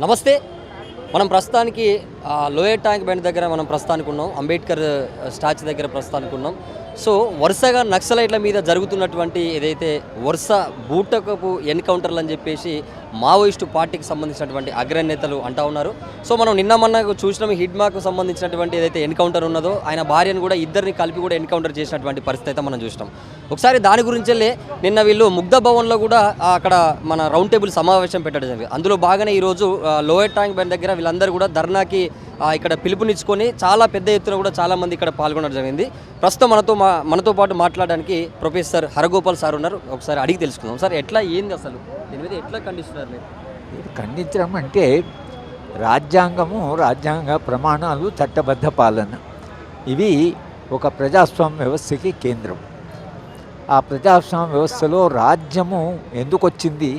నమస్తే. మనం ప్రస్తుతానికి లోయర్ ట్యాంక్ బండ్ దగ్గర మనం ప్రస్తుతానికి ఉన్నాం. అంబేద్కర్ స్టాచ్యూ దగ్గర ప్రస్తుతానికి ఉన్నాం. సో వరుసగా నక్సలైట్ల మీద జరుగుతున్నటువంటి ఏదైతే వరుస బూటకపు ఎన్కౌంటర్లు అని చెప్పేసి మావోయిస్టు పార్టీకి సంబంధించినటువంటి అగ్రనేతలు అంటా ఉన్నారు. సో మనం నిన్న మొన్న చూసినాం హిడ్మాకు సంబంధించినటువంటి ఏదైతే ఎన్కౌంటర్ ఉన్నదో ఆయన భార్యను కూడా ఇద్దరిని కలిపి కూడా ఎన్కౌంటర్ చేసినటువంటి పరిస్థితి అయితే మనం చూసినాం. ఒకసారి దాని గురించెల్లే నిన్న వీళ్ళు ముగ్ధ భవన్లో కూడా అక్కడ మన రౌండ్ టేబుల్ సమావేశం పెట్టడం జరిగింది. అందులో బాగానే ఈరోజు లోయర్ ట్యాంక్ బండ్ దగ్గర వీళ్ళందరూ కూడా ధర్నాకి ఇక్కడ పిలుపునిచ్చుకొని చాలా పెద్ద ఎత్తున కూడా చాలామంది ఇక్కడ పాల్గొనడం జరిగింది. ప్రస్తుతం మనతో మా మనతో పాటు మాట్లాడడానికి ప్రొఫెసర్ హరగోపాల్ సార్ ఉన్నారు. ఒకసారి అడిగి తెలుసుకుందాం. సార్ ఎట్లా ఏంది అసలు? దీని మీద ఎట్లా ఖండిస్తున్నారు మీరు? ఇది ఖండించడం అంటే రాజ్యాంగము రాజ్యాంగ ప్రమాణాలు చట్టబద్ధ పాలన. ఇవి ఒక ప్రజాస్వామ్య వ్యవస్థకి కేంద్రం. ఆ ప్రజాస్వామ్య వ్యవస్థలో రాజ్యము ఎందుకు వచ్చింది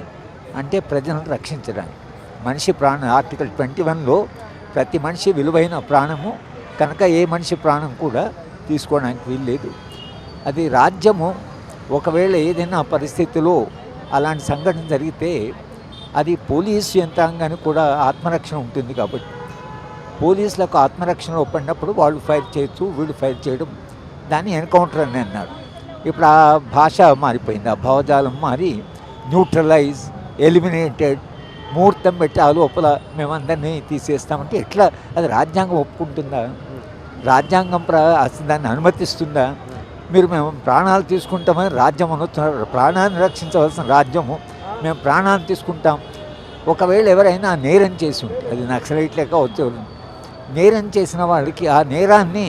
అంటే ప్రజలను రక్షించడానికి. మనిషి ప్రాణ ఆర్టికల్ ట్వంటీ వన్లో ప్రతి మనిషి విలువైన ప్రాణము కనుక ఏ మనిషి ప్రాణం కూడా తీసుకోవడానికి వీల్లేదు. అది రాజ్యము ఒకవేళ ఏదైనా పరిస్థితిలో అలాంటి సంఘటన జరిగితే అది పోలీసు యంత్రాంగానికి కూడా ఆత్మరక్షణ ఉంటుంది కాబట్టి. పోలీసులకు ఆత్మరక్షణ ఒప్పడినప్పుడు వాళ్ళు ఫైర్ చేయొచ్చు వీళ్ళు ఫైర్ చేయడం. దాన్ని ఎన్కౌంటర్ అని అన్నారు. ఇప్పుడు ఆ భాష మారిపోయింది. ఆ భావజాలం మారి న్యూట్రలైజ్ ఎలిమినేటెడ్ ముహూర్తం పెట్టి ఆ లోపల మేమందరినీ తీసేస్తామంటే ఎట్లా? అది రాజ్యాంగం ఒప్పుకుంటుందా? రాజ్యాంగం ప్ర దాన్ని అనుమతిస్తుందా? మీరు మేము ప్రాణాలు తీసుకుంటామని రాజ్యం అనుతున్నారు ప్రాణాన్ని రక్షించవలసిన రాజ్యము మేము ప్రాణాలు తీసుకుంటాం. ఒకవేళ ఎవరైనా నేరం చేసి ఉంటే అది నక్సలైట్ లెక్క వచ్చే నేరం చేసిన వాళ్ళకి ఆ నేరాన్ని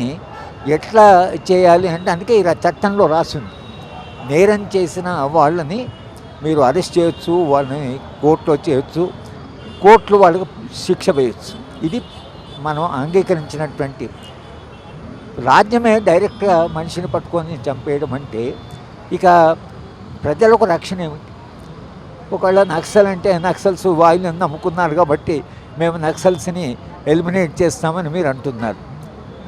ఎట్లా చేయాలి అంటే అందుకే ఈ చట్టంలో రాసింది. నేరం చేసిన వాళ్ళని మీరు అరెస్ట్ చేయొచ్చు వాళ్ళని కోర్టులో చేయొచ్చు కోర్టులు వాళ్ళకి శిక్ష వేయచ్చు. ఇది మనం అంగీకరించినటువంటి రాజ్యమే డైరెక్ట్గా మనిషిని పట్టుకొని చంపేయడం అంటే ఇక ప్రజలకు రక్షణ ఏమిటి? ఒకవేళ నక్సల్ అంటే నక్సల్స్ వాయులను నమ్ముకున్నారు కాబట్టి మేము నక్సల్స్ని ఎలిమినేట్ చేస్తామని మీరు అంటున్నారు.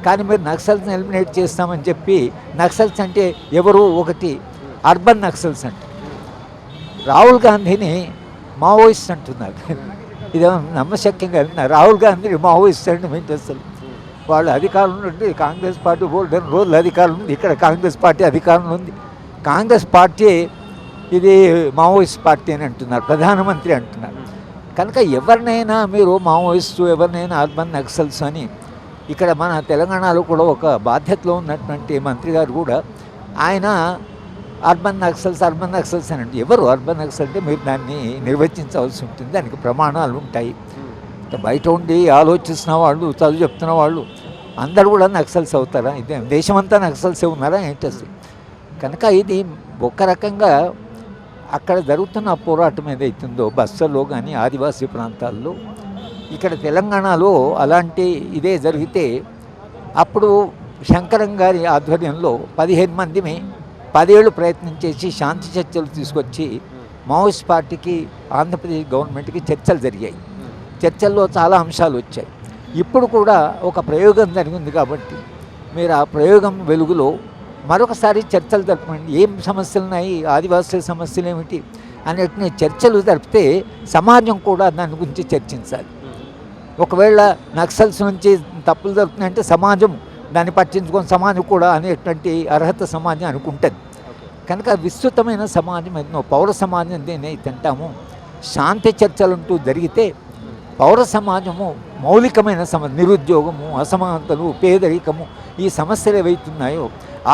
కానీ మీరు నక్సల్స్ని ఎలిమినేట్ చేస్తామని చెప్పి నక్సల్స్ అంటే ఎవరు? ఒకటి అర్బన్ నక్సల్స్ అంటే. రాహుల్ గాంధీని మావోయిస్ట్ అంటున్నారు. ఇదేమో నమ్మశక్యంగా రాహుల్ గాంధీని మావోయిస్ట్ అంటే ఏంటి అసలు వాళ్ళు అధికారంలో ఉండి కాంగ్రెస్ పార్టీ గోల్డెన్ రోజులు అధికారం ఉంది ఇక్కడ కాంగ్రెస్ పార్టీ అధికారంలో ఉంది కాంగ్రెస్ పార్టీ ఇది మావోయిస్ట్ పార్టీ అని అంటున్నారు ప్రధానమంత్రి అంటున్నారు. కనుక ఎవరినైనా మీరు మావోయిస్టు ఎవరినైనా అర్బన్ నక్సల్స్ అని ఇక్కడ మన తెలంగాణలో కూడా ఒక బాధ్యతలో ఉన్నటువంటి మంత్రి గారు కూడా ఆయన అర్బన్ నక్సల్స్ అర్బన్ నక్సల్స్ అని ఎవరు అర్బన్ నక్సల్ అంటే మీరు దాన్ని నిర్వచించవలసి ఉంటుంది దానికి ప్రమాణాలు ఉంటాయి. బయట ఉండి ఆలోచిస్తున్న వాళ్ళు చదువు చెప్తున్న వాళ్ళు అందరు కూడా నక్సల్స్ అవుతారా? ఇదే దేశమంతా నక్సల్సే ఉన్నారా? ఏంటి అసలు కనుక ఇది ఒక రకంగా అక్కడ జరుగుతున్న పోరాటం ఏదైతుందో బస్సుల్లో కానీ ఆదివాసీ ప్రాంతాల్లో ఇక్కడ తెలంగాణలో అలాంటి ఇదే జరిగితే అప్పుడు శంకరం గారి ఆధ్వర్యంలో పదిహేను మందిని పదేళ్ళు ప్రయత్నం చేసి శాంతి చర్చలు తీసుకొచ్చి మావోయిస్ట్ పార్టీకి ఆంధ్రప్రదేశ్ గవర్నమెంట్కి చర్చలు జరిగాయి. చర్చల్లో చాలా అంశాలు వచ్చాయి. ఇప్పుడు కూడా ఒక ప్రయోగం జరిగింది కాబట్టి మీరు ఆ ప్రయోగం వెలుగులో మరొకసారి చర్చలు జరపండి. ఏం సమస్యలు ఉన్నాయి ఆదివాసుల సమస్యలు ఏమిటి? అనేటిని చర్చలు జరిపితే సమాజం కూడా దాని గురించి చర్చించాలి. ఒకవేళ నక్సల్స్ నుంచి తప్పులు జరుగుతున్నాయంటే సమాజం దాన్ని పట్టించుకొని సమాజం కూడా అనేటువంటి అర్హత సమాజం అనుకుంటుంది. కనుక విస్తృతమైన సమాజం ఎన్నో పౌర సమాజం దేని తింటాము శాంతి చర్చలంటూ జరిగితే పౌర సమాజము మౌలికమైన సమ నిరుద్యోగము అసమానతలు పేదరికము ఈ సమస్యలు ఏవైతున్నాయో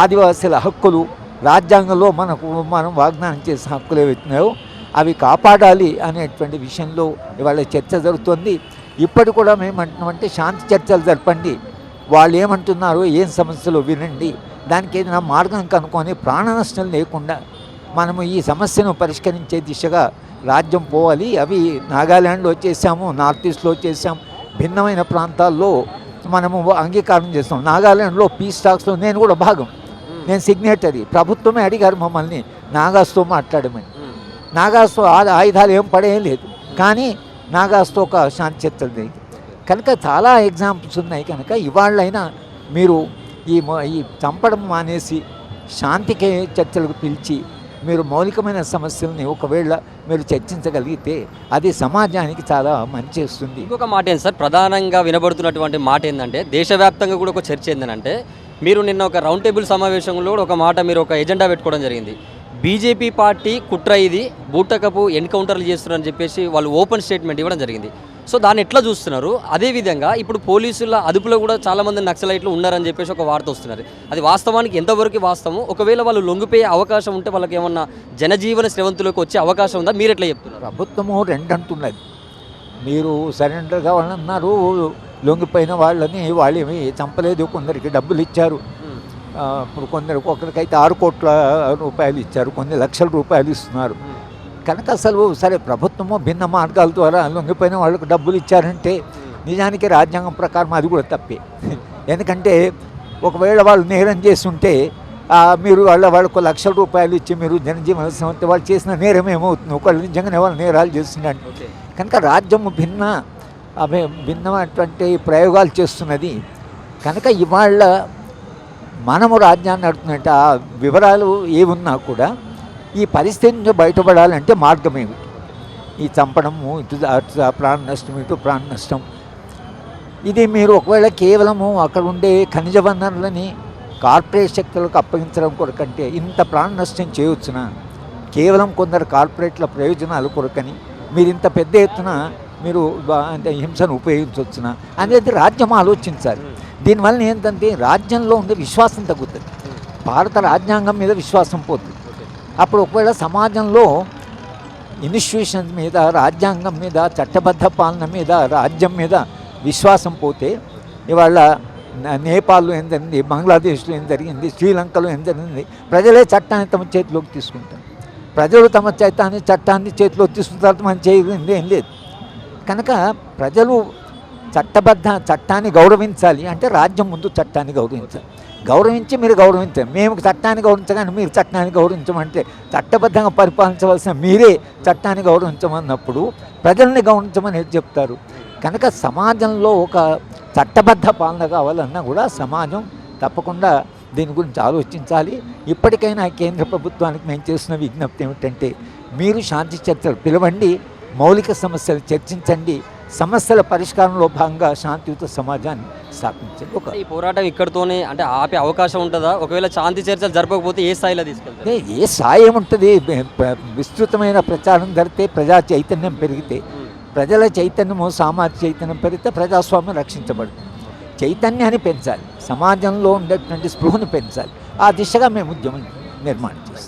ఆదివాసుల హక్కులు రాజ్యాంగంలో మనకు మనం వాగ్దానం చేసిన హక్కులు ఏవైతున్నాయో అవి కాపాడాలి అనేటువంటి విషయంలో ఇవాళ చర్చ జరుగుతుంది. ఇప్పటి కూడా మేము అంటున్నామంటే శాంతి చర్చలు జరపండి. వాళ్ళు ఏమంటున్నారో ఏం సమస్యలు వినండి. దానికి ఏదైనా మార్గం కనుక్కొని ప్రాణ నష్టం లేకుండా మనము ఈ సమస్యను పరిష్కరించే దిశగా రాజ్యం పోవాలి. అవి నాగాల్యాండ్లో చేసాము నార్త్ ఈస్ట్లో చేసాం భిన్నమైన ప్రాంతాల్లో మనము అంగీకారం చేస్తాం. నాగాల్యాండ్లో పీస్ టాక్స్లో నేను కూడా భాగం. నేను సిగ్నేటరీ. ప్రభుత్వమే అడిగారు మమ్మల్ని నాగాస్తో మాట్లాడమని. నాగాస్తో ఆయుధాలు ఏం పడేం లేదు. కానీ నాగాస్తో ఒక శాంతి చర్చలు కనుక చాలా ఎగ్జాంపుల్స్ ఉన్నాయి. కనుక ఇవాళ్ళైనా మీరు ఈ ఈ చంపడం మానేసి శాంతికి చర్చలకు పిలిచి మీరు మౌలికమైన సమస్యల్ని ఒకవేళ మీరు చర్చించగలిగితే అది సమాజానికి చాలా మంచి చేస్తుంది. ఇంకొక మాట ఏంటి సార్? ప్రధానంగా వినబడుతున్నటువంటి మాట ఏంటంటే దేశవ్యాప్తంగా కూడా ఒక చర్చ ఏంటంటే మీరు నిన్న ఒక రౌండ్ టేబుల్ సమావేశంలో కూడా ఒక మాట మీరు ఒక ఎజెండా పెట్టుకోవడం జరిగింది. బీజేపీ పార్టీ కుట్ర ఇది బూటకపు ఎన్కౌంటర్లు చేస్తున్నారని చెప్పేసి వాళ్ళు ఓపెన్ స్టేట్మెంట్ ఇవ్వడం జరిగింది. సో దాన్ని ఎట్లా చూస్తున్నారు? అదేవిధంగా ఇప్పుడు పోలీసుల అదుపులో కూడా చాలామంది నక్సలైట్లు ఉన్నారని చెప్పేసి ఒక వార్త వస్తున్నారు అది వాస్తవానికి ఎంతవరకు వాస్తవం ఒకవేళ వాళ్ళు లొంగిపోయే అవకాశం ఉంటే వాళ్ళకి ఏమన్నా జనజీవన శ్రవంతులకు వచ్చే అవకాశం ఉందా? మీరు ఎట్లా చెప్తున్నారు? ప్రభుత్వము రెండు అంటున్నది. మీరు సరెండర్ కావాలన్నారు లొంగిపోయిన వాళ్ళని వాళ్ళేమి చంపలేదు కొందరికి డబ్బులు ఇచ్చారు. ఇప్పుడు కొందరికి ఒకరికైతే ఆరు కోట్ల రూపాయలు ఇచ్చారు కొన్ని లక్షల రూపాయలు ఇస్తున్నారు. కనుక అసలు సరే ప్రభుత్వము భిన్న మార్గాల ద్వారా లొంగిపోయిన వాళ్ళకు డబ్బులు ఇచ్చారంటే నిజానికి రాజ్యాంగం ప్రకారం అది కూడా తప్పే. ఎందుకంటే ఒకవేళ వాళ్ళు నేరం చేస్తుంటే మీరు వాళ్ళ వాళ్ళకు లక్షల రూపాయలు ఇచ్చి మీరు జనజీవన సంస్థ వాళ్ళు చేసిన నేరం ఏమవుతుంది? ఒకళ్ళు నిజంగానే వాళ్ళు నేరాలు చేస్తున్నారు. ఓకే. కనుక రాజ్యము భిన్న భిన్నమైనటువంటి ప్రయోగాలు చేస్తున్నది. కనుక ఇవాళ మనము రాజ్యాన్ని నడుతున్నట్టు ఆ వివరాలు ఏమున్నా కూడా ఈ పరిస్థితి నుంచి బయటపడాలంటే మార్గం ఏమిటి ఈ చంపడము ఇటు అటు ప్రాణ నష్టం ఇటు ప్రాణ నష్టం. ఇది మీరు ఒకవేళ కేవలము అక్కడ ఉండే ఖనిజ వనరులని కార్పొరేట్ శక్తులకు అప్పగించడం కొరకంటే ఇంత ప్రాణ నష్టం చేయవచ్చునా కేవలం కొందరు కార్పొరేట్ల ప్రయోజనాలు కొరకని మీరు ఇంత పెద్ద ఎత్తున మీరు అంటే హింసను ఉపయోగించవచ్చునా అనేది రాజ్యం ఆలోచించాలి. దీనివల్ల ఏంటంటే రాజ్యంలో ఉండే విశ్వాసం తగ్గుతుంది. భారత రాజ్యాంగం మీద విశ్వాసం పోతుంది. అప్పుడు ఒకవేళ సమాజంలో ఇన్స్టిట్యూషన్ మీద రాజ్యాంగం మీద చట్టబద్ధ పాలన మీద రాజ్యం మీద విశ్వాసం పోతే ఇవాళ నేపాల్లో ఏం జరిగింది బంగ్లాదేశ్లో ఏం జరిగింది శ్రీలంకలో ఏం జరిగింది ప్రజలే చట్టాన్ని తమ చేతిలోకి తీసుకుంటారు. ప్రజలు తమ చట్టాన్ని చట్టాన్ని చేతిలోకి తీసుకున్న తర్వాత మనం చేయింది ఏం లేదు. కనుక ప్రజలు చట్టబద్ధ చట్టాన్ని గౌరవించాలి అంటే రాజ్యం ముందు చట్టాన్ని గౌరవించాలి. గౌరవించి మీరు గౌరవించండి. మేము చట్టాన్ని గౌరవించగానే మీరు చట్టాన్ని గౌరవించమంటే చట్టబద్ధంగా పరిపాలించవలసిన మీరే చట్టాన్ని గౌరవించమన్నప్పుడు ప్రజల్ని గౌరవించమని చెప్తారు? కనుక సమాజంలో ఒక చట్టబద్ధ పాలన కావాలన్నా కూడా సమాజం తప్పకుండా దీని గురించి ఆలోచించాలి. ఇప్పటికైనా కేంద్ర ప్రభుత్వానికి మేము చేసిన విజ్ఞప్తి ఏమిటంటే మీరు శాంతి చర్చలు పిలవండి మౌలిక సమస్యలు చర్చించండి సమస్యల పరిష్కారంలో భాగంగా శాంతియుత సమాజాన్ని స్థాపించండి ఒక ఈ పోరాటం ఇక్కడితోనే అంటే ఆపే అవకాశం ఉంటుందా? ఒకవేళ శాంతి చర్చలు జరపకపోతే ఏ స్థాయిలో తీసుకెళ్తారు? ఏ- ఏ సాయం ఉంటుంది విస్తృతమైన ప్రచారం జరిగితే ప్రజా చైతన్యం పెరిగితే ప్రజల చైతన్యము సామాజిక చైతన్యం పెరిగితే ప్రజాస్వామ్యం రక్షించబడుతుంది. చైతన్యాన్ని పెంచాలి. సమాజంలో ఉండేటువంటి స్పృహను పెంచాలి. ఆ దిశగా మేము ఉద్యమం నిర్మాణం చేస్తాం.